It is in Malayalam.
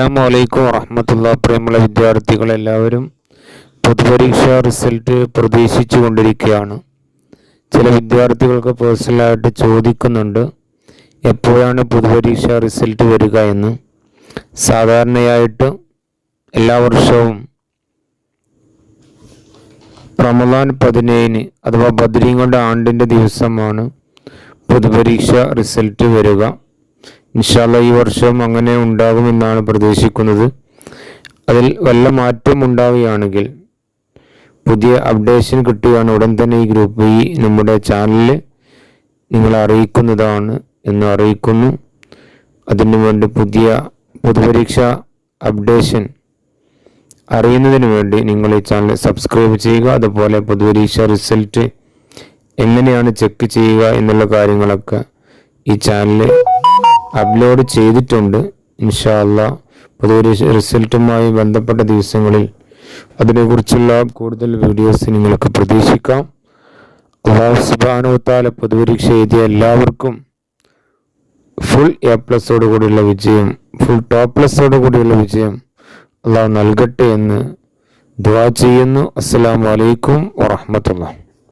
അസ്സാം വലൈക്കും വറഹമത്തുള്ള പ്രിയമുള്ള വിദ്യാർത്ഥികളെല്ലാവരും പൊതുപരീക്ഷാ റിസൾട്ട് പ്രതീക്ഷിച്ചു കൊണ്ടിരിക്കുകയാണ് ചില വിദ്യാർത്ഥികൾക്ക് പേഴ്സണലായിട്ട് ചോദിക്കുന്നുണ്ട് എപ്പോഴാണ് പൊതുപരീക്ഷാ റിസൾട്ട് വരിക എന്ന്. സാധാരണയായിട്ട് എല്ലാ വർഷവും റമദാൻ പതിനേഴിന് അഥവാ ബദ്രീങ്ങളുടെ ആണ്ടിന്റെ ദിവസമാണ് പൊതുപരീക്ഷ റിസൾട്ട് വരിക. ഇൻഷാല്ല ഈ വർഷം അങ്ങനെ ഉണ്ടാകുമെന്നാണ് പ്രതീക്ഷിക്കുന്നത്. അതിൽ വല്ല മാറ്റം ഉണ്ടാവുകയാണെങ്കിൽ പുതിയ അപ്ഡേഷൻ കിട്ടുകയാണ് ഉടൻ തന്നെ ഈ ഗ്രൂപ്പ് ഈ നമ്മുടെ ചാനലിൽ നിങ്ങളെ അറിയിക്കുന്നതാണ് എന്ന് അറിയിക്കുന്നു. അതിനു വേണ്ടി പുതിയ പൊതുപരീക്ഷ അപ്ഡേഷൻ അറിയുന്നതിന് വേണ്ടി നിങ്ങൾ ഈ ചാനൽ സബ്സ്ക്രൈബ് ചെയ്യുക. അതുപോലെ പൊതുപരീക്ഷ റിസൾട്ട് എങ്ങനെയാണ് ചെക്ക് ചെയ്യുക എന്നുള്ള കാര്യങ്ങളൊക്കെ ഈ ചാനൽ അപ്ലോഡ് ചെയ്തിട്ടുണ്ട്. ഇൻഷാല്ല പൊതുവെ റിസൾട്ടുമായി ബന്ധപ്പെട്ട ദിവസങ്ങളിൽ അതിനെക്കുറിച്ചുള്ള കൂടുതൽ വീഡിയോസ് നിങ്ങൾക്ക് പ്രതീക്ഷിക്കാം. അള്ളാഹു സുബാനുത്താല പൊതുപരീക്ഷ എഴുതിയ എല്ലാവർക്കും ഫുൾ എ പ്ലസോട് കൂടിയുള്ള വിജയം ഫുൾ ടോപ്പ് പ്ലസോട് കൂടിയുള്ള വിജയം അള്ളാഹു നൽകട്ടെ എന്ന് ദുവാ ചെയ്യുന്നു. അസ്സാം വലൈക്കും വറഹമത്തുള്ള